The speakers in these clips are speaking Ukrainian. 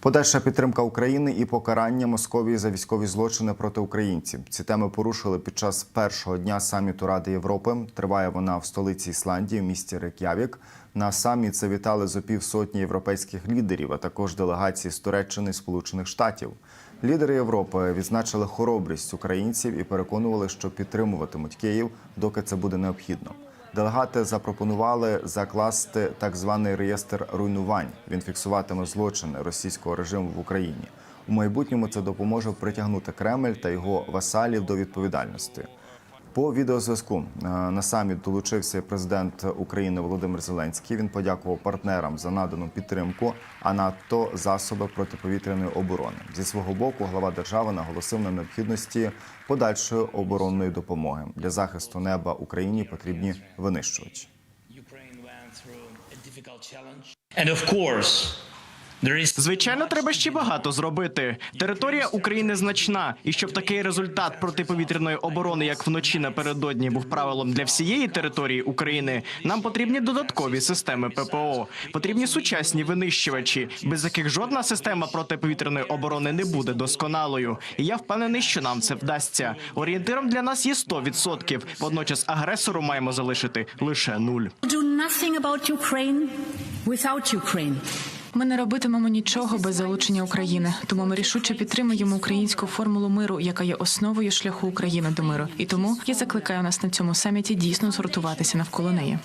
Подальша підтримка України і покарання Московії за військові злочини проти українців. Ці теми порушили під час першого дня саміту Ради Європи. Триває вона в столиці Ісландії, в місті Рек'явік. На саміт завітали зо півсотні європейських лідерів, а також делегації з Туреччини і Сполучених Штатів. Лідери Європи відзначили хоробрість українців і переконували, що підтримуватимуть Київ, доки це буде необхідно. Делегати запропонували закласти так званий реєстр руйнувань. Він фіксуватиме злочини російського режиму в Україні. У майбутньому це допоможе притягнути Кремль та його васалів до відповідальності. По відеозв'язку е, на саміт долучився президент України Володимир Зеленський. Він подякував партнерам за надану підтримку, а надто засоби протиповітряної оборони. Зі свого боку глава держави наголосив на необхідності подальшої оборонної допомоги для захисту неба Україні потрібні винищувачі. Звичайно, треба ще багато зробити. Територія України значна, і щоб такий результат протиповітряної оборони, як вночі напередодні, був правилом для всієї території України. Нам потрібні додаткові системи ППО, потрібні сучасні винищувачі, без яких жодна система протиповітряної оборони не буде досконалою. І я впевнений, що нам це вдасться. Орієнтиром для нас є 100%. Водночас агресору маємо залишити лише нуль. do nothing about Ukraine without Ukraine. Ми не робитимемо нічого без залучення України, тому ми рішуче підтримуємо українську формулу миру, яка є основою шляху України до миру. І тому я закликаю нас на цьому саміті дійсно згуртуватися навколо неї.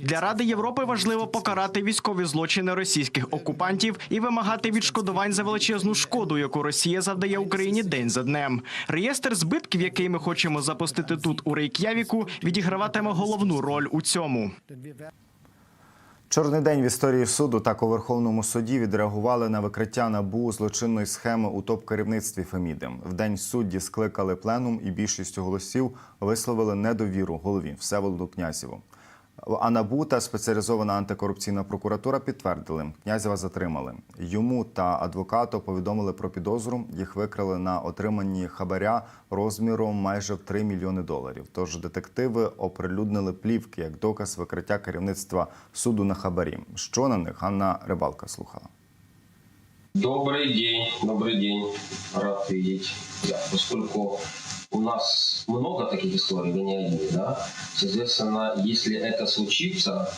Для Ради Європи важливо покарати військові злочини російських окупантів і вимагати відшкодувань за величезну шкоду, яку Росія завдає Україні день за днем. Реєстр збитків, який ми хочемо запустити тут у Рейк'явіку, відіграватиме головну роль у цьому. Чорний день в історії суду так у Верховному суді відреагували на викриття набу злочинної схеми у топ-керівництві Феміди. В день судді скликали пленум і більшістю голосів висловили недовіру голові Всеволоду Князєву. А та спеціалізована антикорупційна прокуратура підтвердили, князєва затримали. Йому та адвокату повідомили про підозру. Їх викрили на отриманні хабаря розміром майже в 3 мільйони доларів. Тож детективи оприлюднили плівки як доказ викриття керівництва суду на хабарі. Що на них Анна Рибалка слухала. Добрый день, добрый день. Рад видеть. Да, у нас много таких историй, вы не один, да? Соответственно, если это случится,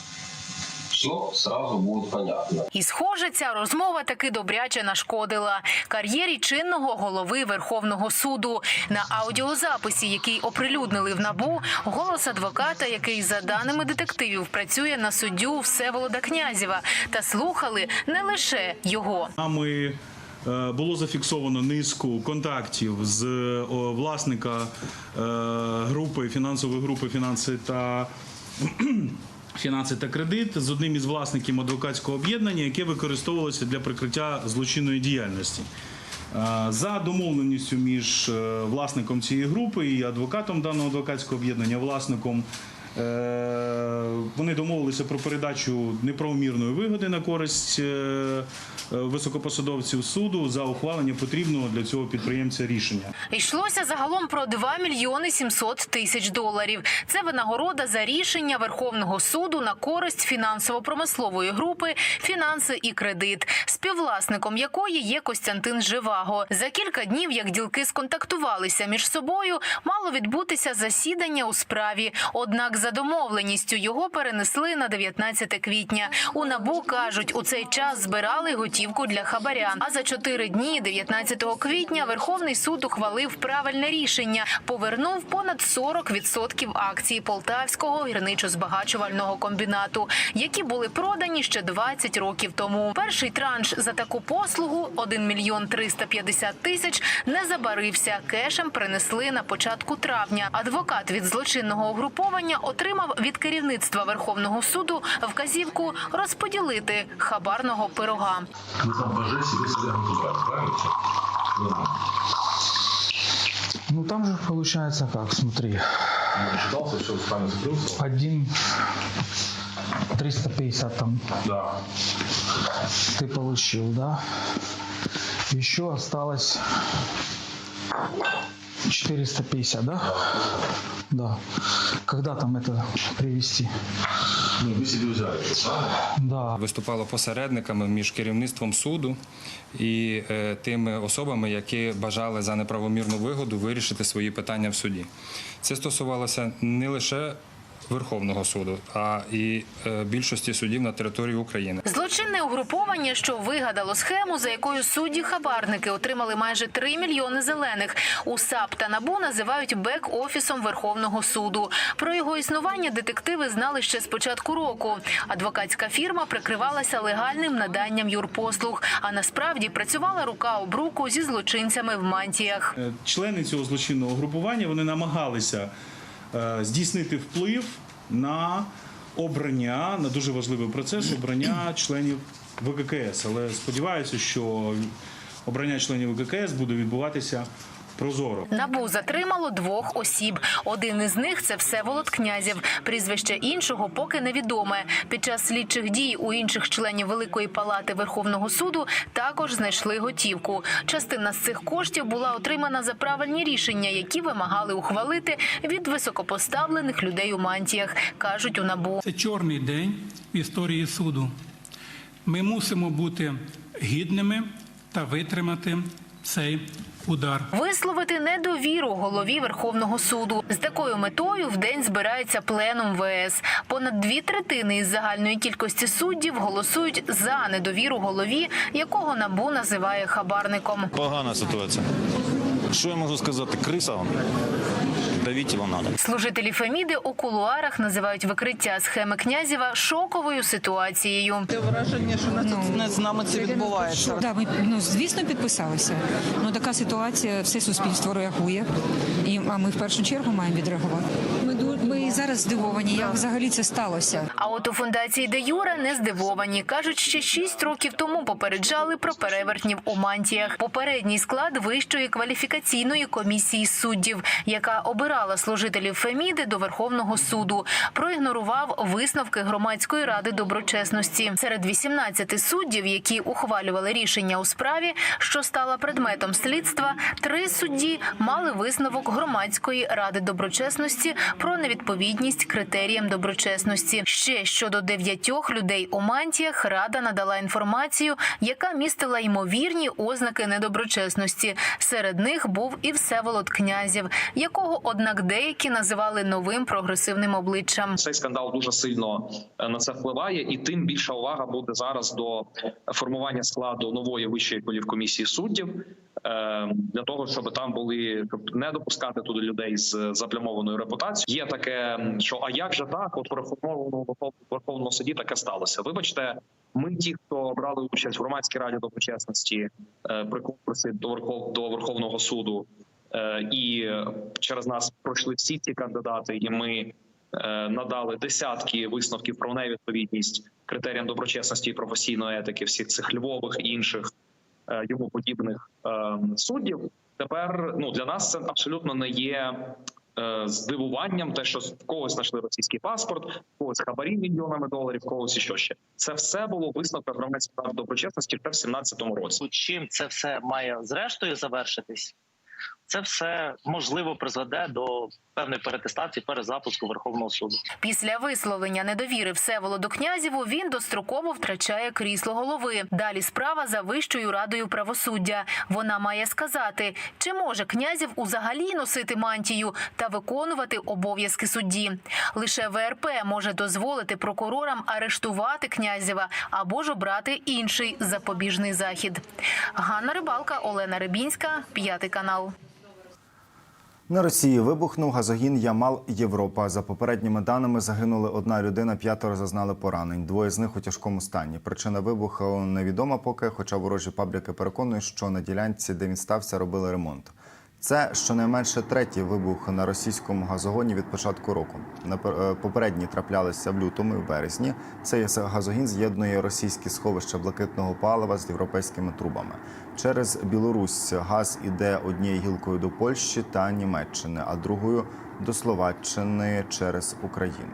все сразу будет понятно. І, схоже, ця розмова таки добряче нашкодила кар'єрі чинного голови Верховного суду. На аудіозаписі, який оприлюднили в набу, голос адвоката, який за даними детективів працює на суддю Всеволода Князєва, та слухали не лише його. Нами е, було зафіксовано низку контактів з власника е, групи фінансової групи фінанси та. Фінанси та кредит з одним із власників адвокатського об'єднання, яке використовувалося для прикриття злочинної діяльності. Е, За домовленістю між е, власником цієї групи і адвокатом даного адвокатського об'єднання, власником Е, Вони домовилися про передачу неправомірної вигоди на користь е, е, високопосадовців суду за ухвалення потрібного для цього підприємця рішення. Йшлося загалом про 2 мільйони 700 тисяч доларів. Це винагорода за рішення Верховного суду на користь фінансово-промислової групи «Фінанси і кредит», співвласником якої є Костянтин Живаго. За кілька днів, як ділки сконтактувалися між собою, мало відбутися засідання у справі. Однак за домовленістю його перенесли на 19 квітня. У набу кажуть, у цей час збирали готівку для хабаря. А за чотири дні, 19 квітня, Верховний суд ухвалив правильне рішення. Повернув понад 40% акцій Полтавського гірничо-збагачувального комбінату, які були продані ще 20 років тому. Перший транш за таку послугу 1 мільйон 350 тисяч не забарився. Кешем принесли на початку травня. Адвокат від злочинного угруповання отримав від керівництва Верховного суду вказівку розподілити хабарного пирога. Вы там боже себе себя брать, правильно? Да. Ну там же получается как, смотри, Я считался, что с вами закрылся. один 350 там Да. ты получил, да? Еще осталось 450, да? Да. Когда там это привести? Ну, собі взяли? Да. виступало посередниками між керівництвом суду і е, тими особами, які бажали за неправомірну вигоду вирішити свої питання в суді. Це стосувалося не лише Верховного суду, а і е, більшості судів на території України. Злочинне угруповання, що вигадало схему, за якою судді хабарники отримали майже 3 мільйони зелених. У САП та НАБУ називають бек-офісом Верховного суду. Про його існування детективи знали ще з початку року. Адвокатська фірма прикривалася легальним наданням юрпослуг, а насправді працювала рука об руку зі злочинцями в мантіях. Е, Члени цього злочинного групування вони намагалися здійснити вплив на обрання на дуже важливий процес обрання членів ВККС. Але сподіваюся, що обрання членів ВККС буде відбуватися прозоро. Набу затримало двох осіб. Один із них це Всеволод Князєв. Прізвище іншого поки невідоме. Під час слідчих дій у інших членів Великої палати Верховного суду також знайшли готівку. Частина з цих коштів була отримана за правильні рішення, які вимагали ухвалити від високопоставлених людей у мантіях, кажуть у набу. Це чорний день в історії суду. Ми мусимо бути гідними та витримати цей удар. Висловити недовіру голові Верховного суду з такою метою в день збирається пленум ВС. Понад дві третини із загальної кількості суддів голосують за недовіру голові, якого набу називає хабарником. Погана ситуація. Що я можу сказати? Криса Давіть його треба. Служителі Феміди у кулуарах називають викриття схеми князєва шоковою ситуацією. враження, що не з нами це відбувається. Да, ми ну звісно підписалися. Ну така ситуація, все суспільство реагує, і а ми в першу чергу маємо відреагувати. Зараз здивовані, як взагалі це сталося. А от у фундації Де Юра не здивовані. кажуть, ще шість років тому попереджали про перевертнів у мантіях. Попередній склад вищої кваліфікаційної комісії суддів, яка обирала служителів Феміди до Верховного суду, проігнорував висновки громадської ради доброчесності. Серед 18 суддів, які ухвалювали рішення у справі, що стала предметом слідства, три судді мали висновок громадської ради доброчесності про невідповідність критеріям доброчесності. Ще щодо дев'ятьох людей у мантіях рада надала інформацію, яка містила ймовірні ознаки недоброчесності. Серед них був і Всеволод Князєв, якого, однак, деякі називали новим прогресивним обличчям. Цей скандал дуже сильно е, на це впливає, і тим більша увага буде зараз до формування складу нової вищої кваліфкомісії суддів для того, щоб там були щоб не допускати туди людей з заплямованою репутацією. Є таке, що а як же так? От в реформованому Верховному суді таке сталося. Вибачте. Ми, ті, хто брали участь в громадській раді доброчесності е, при конкурсі до Верхов до Верховного суду, е, і через нас пройшли всі ці кандидати, і ми е, надали десятки висновків про невідповідність критеріям доброчесності і професійної етики всіх цих львових і інших йому подібних е, суддів. Тепер ну для нас це абсолютно не є. е, Здивуванням, те, що в когось знайшли російський паспорт, в когось хабарі мільйонами доларів, в когось і що ще це все було висновка громадських прав доброчесності ще в 17-му році. Чим це все має зрештою завершитись? Це все можливо призведе до певної перетестації, перезапуску Верховного суду. Після висловлення недовіри Всеволоду Князєву він достроково втрачає крісло голови. Далі справа за Вищою радою правосуддя. Вона має сказати, чи може князів узагалі носити мантію та виконувати обов'язки судді. Лише ВРП може дозволити прокурорам арештувати князєва або ж обрати інший запобіжний захід. Ганна Рибалка, Олена Рибінська, п'ятий канал. На Росії вибухнув газогін Ямал Європа. За попередніми даними загинули одна людина, п'ятеро зазнали поранень. Двоє з них у тяжкому стані. Причина вибуху невідома поки, хоча ворожі пабліки переконують, що на ділянці, де він стався, робили ремонт. Це щонайменше третій вибух на російському газогоні від початку року. Е, Попередні траплялися в лютому і в березні. Цей газогін з'єднує російські сховища блакитного палива з європейськими трубами. Через Білорусь газ іде однією гілкою до Польщі та Німеччини, а другою до Словаччини через Україну.